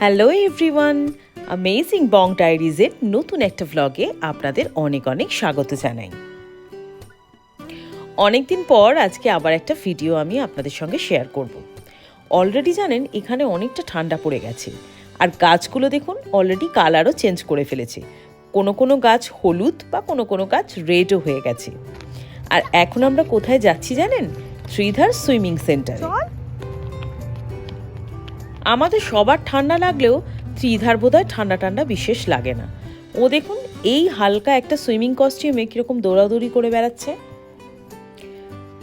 Hello everyone amazing বং ডায়েরিজের নতুন একটা ভ্লগে আপনাদের অনেক অনেক স্বাগত জানাই। অনেকদিন পর আজকে আবার একটা ভিডিও আমি আপনাদের সঙ্গে শেয়ার করব। অলরেডি জানেন, এখানে অনেকটা ঠান্ডা পড়ে গেছে। আর গাছগুলো দেখুন অলরেডি কালারও চেঞ্জ করে ফেলেছে। কোনো কোনো গাছ হলুদ বা কোনো কোনো গাছ রেডও হয়ে গেছে। আর এখন আমরা কোথায় যাচ্ছি জানেন? শ্রীধার সুইমিং সেন্টারে। আমাদের সবার ঠান্ডা লাগলেও ত্রিধার বোধহয় ঠান্ডা ঠান্ডা বিশেষ লাগে না। ও দেখুন এই হালকা একটা সুইমিং কস্টিউমে কীরকম দৌড়াদৌড়ি করে বেড়াচ্ছে।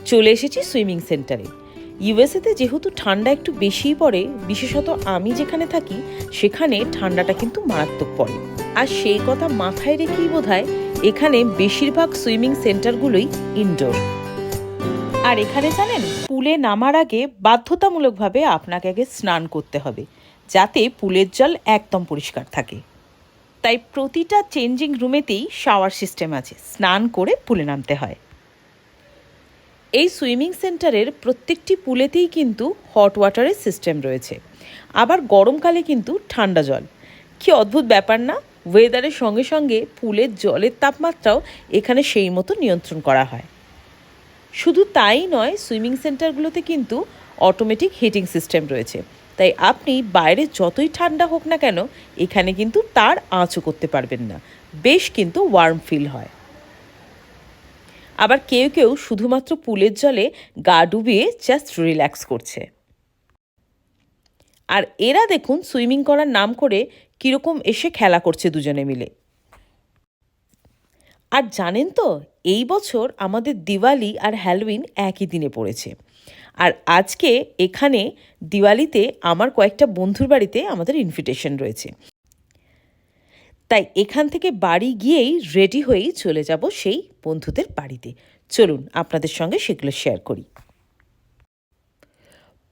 চলে এসেছি সুইমিং সেন্টারে। ইউএসএতে যেহেতু ঠান্ডা একটু বেশিই পড়ে বিশেষত আমি যেখানে থাকি সেখানে ঠান্ডাটা কিন্তু মারাত্মক পড়ে। আর সেই কথা মাথায় রেখেই বোধহয় এখানে বেশিরভাগ সুইমিং সেন্টারগুলোই ইনডোর আর এখানে জানেন, পুলে নামার আগে বাধ্যতামূলকভাবে আপনাকে আগে স্নান করতে হবে, যাতে পুলের জল একদম পরিষ্কার থাকে। তাই প্রতিটা চেঞ্জিং রুমেতেই শাওয়ার সিস্টেম আছে, স্নান করে পুলে নামতে হয়। এই সুইমিং সেন্টারের প্রত্যেকটি পুলেতেই কিন্তু হট ওয়াটারের সিস্টেম রয়েছে। আবার গরমকালে কিন্তু ঠান্ডা জল। কি অদ্ভুত ব্যাপার না? ওয়েদারের সঙ্গে সঙ্গে পুলের জলের তাপমাত্রাও এখানে সেই মতো নিয়ন্ত্রণ করা হয়। শুধু তাই নয়, সুইমিং সেন্টারগুলোতে কিন্তু অটোমেটিক হিটিং সিস্টেম রয়েছে। তাই আপনি বাইরে যতই ঠান্ডা হোক না কেন, এখানে কিন্তু তার আঁচও করতে পারবেন না। বেশ কিন্তু ওয়ার্ম ফিল হয়। আবার কেউ কেউ শুধুমাত্র পুলের জলে গা ডুবিয়ে জাস্ট রিল্যাক্স করছে। আর এরা দেখুন, সুইমিং করার নাম করে কীরকম এসে খেলা করছে দুজনে মিলে। আর জানেন তো, এই বছর আমাদের দিওয়ালি আর হ্যালোইন একই দিনে পড়েছে। আর আজকে এখানে দিওয়ালিতে আমার কয়েকটা বন্ধুর বাড়িতে আমাদের ইনভিটেশন রয়েছে। তাই এখান থেকে বাড়ি গিয়েই রেডি হয়েই চলে যাব সেই বন্ধুদের বাড়িতে। চলুন আপনাদের সঙ্গে সেগুলো শেয়ার করি।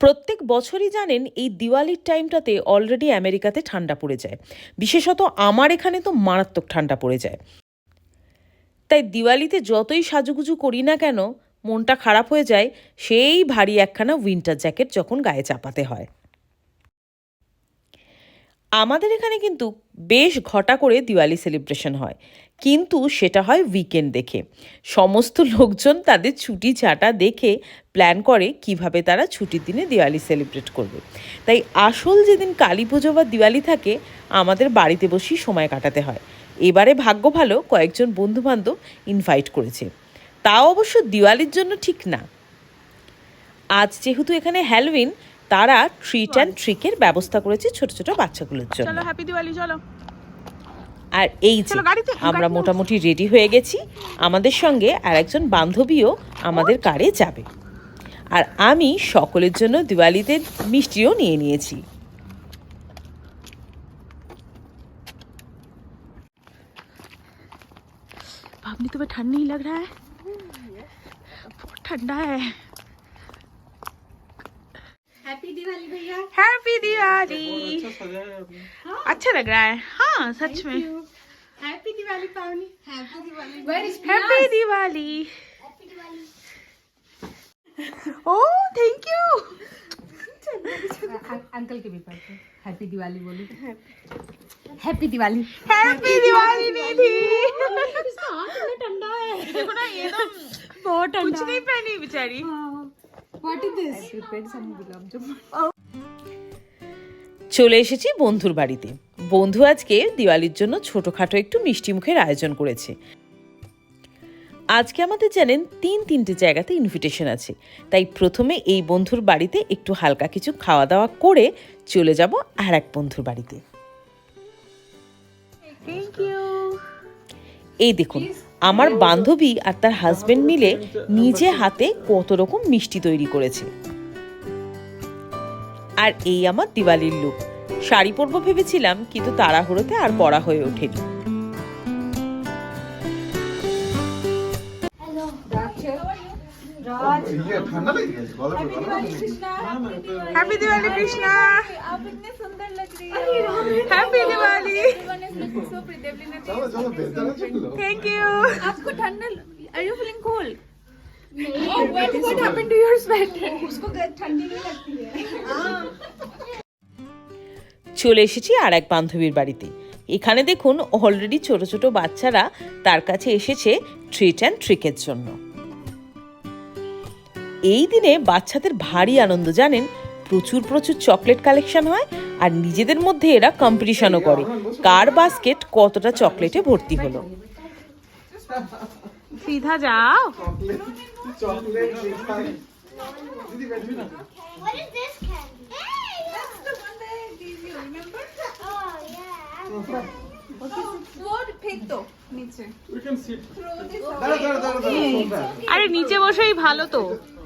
প্রত্যেক বছরই জানেন, এই দিওয়ালির টাইমটাতে অলরেডি আমেরিকাতে ঠান্ডা পড়ে যায়। বিশেষত আমার এখানে তো মারাত্মক ঠান্ডা পড়ে যায়। তাই দিওয়ালিতে যতই সাজুগুজু করি না কেন, মনটা খারাপ হয়ে যায় সেই ভারী একখানা উইন্টার জ্যাকেট যখন গায়ে চাপাতে হয়। আমাদের এখানে কিন্তু বেশ ঘটা করে দিওয়ালি সেলিব্রেশন হয়। কিন্তু সেটা হয় উইকেন্ড দেখে। সমস্ত লোকজন তাদের ছুটি ছাটা দেখে প্ল্যান করে কীভাবে তারা ছুটির দিনে দিওয়ালি সেলিব্রেট করবে। তাই আসল যেদিন কালী পুজো বা দিওয়ালি থাকে, আমাদের বাড়িতে বসেই সময় কাটাতে হয়। এবারে ভাগ্য ভালো কয়েকজন বন্ধু বান্ধব ইনভাইট করেছে। তাও অবশ্য দিওয়ালির জন্য ঠিক না। আজ যেহেতু এখানে হ্যালোইন তারা ট্রিট অ্যান্ড ট্রিকের ব্যবস্থা করেছে ছোট ছোট বাচ্চাগুলোর জন্য। চলো হ্যাপি দিওয়ালি চলো। আর এই যে আমরা মোটামুটি রেডি হয়ে গেছি আমাদের সঙ্গে আর একজন বান্ধবীও আমাদের কারে যাবে। আর আমি সকলের জন্য দিওয়ালিতে মিষ্টিও নিয়ে নিয়েছি। भावनी तुम्हें ठंड नहीं लग रहा है? बहुत ठंडा है। हैप्पी दिवाली भैया। हैप्पी दिवाली अच्छा लग रहा है। हाँ सच में। Happy Diwali Pavani. Happy Diwali happy Diwali oh thank you uncle के भी पास हैप्पी दिवाली बोली। हैप्पी दिवाली हैप्पी दिवाली निधि इसका हाथ इतना ठंडा है देखो ना ये तो बहुत कुछ नहीं पहनी बेचारी what is this prepared some gulab jamun চলে এসেছি বন্ধুর বাড়িতে বন্ধু আজকে দিওয়ালির জন্য ছোটোখাটো একটু মিষ্টি মুখের আয়োজন করেছে আজকে আমাদের জানেন তিন তিনটে জায়গাতে ইনভিটেশন আছে তাই প্রথমে এই বন্ধুর বাড়িতে একটু হালকা কিছু খাওয়া দাওয়া করে চলে যাব আর এক বন্ধুর বাড়িতে थैंक यू এই দেখুন আমার বান্ধবী আর তার হাজবেন্ড মিলে নিজে হাতে কত রকম মিষ্টি তৈরি করেছে। আর এই আমার দিওয়ালির লুক শাড়ি পরবো ভেবেছিলাম কিন্তু তাড়াহুড়োতে আর পড়া হয়ে ওঠেনি। हैप्पी दिवाली कृष्णा आप इतने सुंदर लग रही हो happy Diwali Everyone is looking so pretty. চলো চলো ভেতরে চলো थैंक यू आपको ठंडा are you feeling cold Oh, what, what happened to your sweater? उसको ठंडी नहीं लगती है চলে এসেছি আর এক বান্ধবীর বাড়িতে এখানে দেখুন অলরেডি ছোট ছোট বাচ্চারা তার কাছে এসেছে ট্রিট অ্যান্ড ট্রিকের জন্য এই দিনে বাচ্চাদের ভারী আনন্দ জানেন? প্রচুর প্রচুর চকলেট কালেকশন হয় আর নিজেদের মধ্যে এরা কম্পিটিশনও করে। কার বাস্কেট কতটা চকলেটে ভর্তি হলো? সিধা যাও। আরে নিচে বসেই ভালো তো।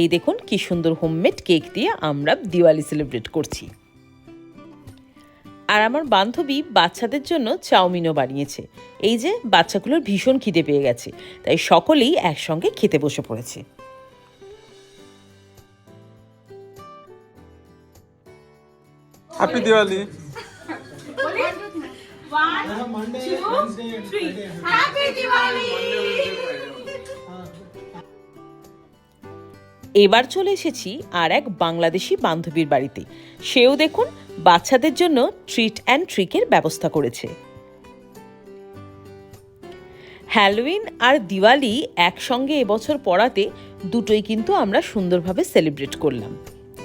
এই দেখুন কি সুন্দর হোমমেড কেক দিয়ে আমরা দিওয়ালি সেলিব্রেট করছি। আর আমার বান্ধবী বাচ্চাদের জন্য চাউমিনও বানিয়েছে। এই যে বাচ্চাগুলোর ভীষণ খিদে পেয়ে গেছে তাই সকলেই একসঙ্গে খেতে বসে পড়েছে। হ্যাপি দিওয়ালি এবার চলে এসেছি আর এক বাংলাদেশি বান্ধবীর বাড়িতে। সেও দেখুন বাচ্চাদের জন্য ট্রিট অ্যান্ড ট্রিকের ব্যবস্থা করেছে। হ্যালোইন আর দিওয়ালি একসঙ্গে এবছর পড়াতে দুটোই কিন্তু আমরা সুন্দরভাবে সেলিব্রেট করলাম।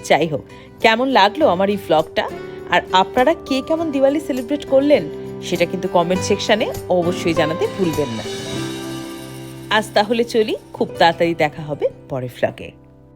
যাই হোক, কেমন লাগল আমার এই ভ্লগটা আর আপনারা কে কেমন দিওয়ালি সেলিব্রেট করলেন? সেটা কিন্তু কমেন্ট সেকশানে অবশ্যই জানাতে ভুলবেন না। আজ তাহলে চলি, খুব তাড়াতাড়ি দেখা হবে পরের ফ্লগে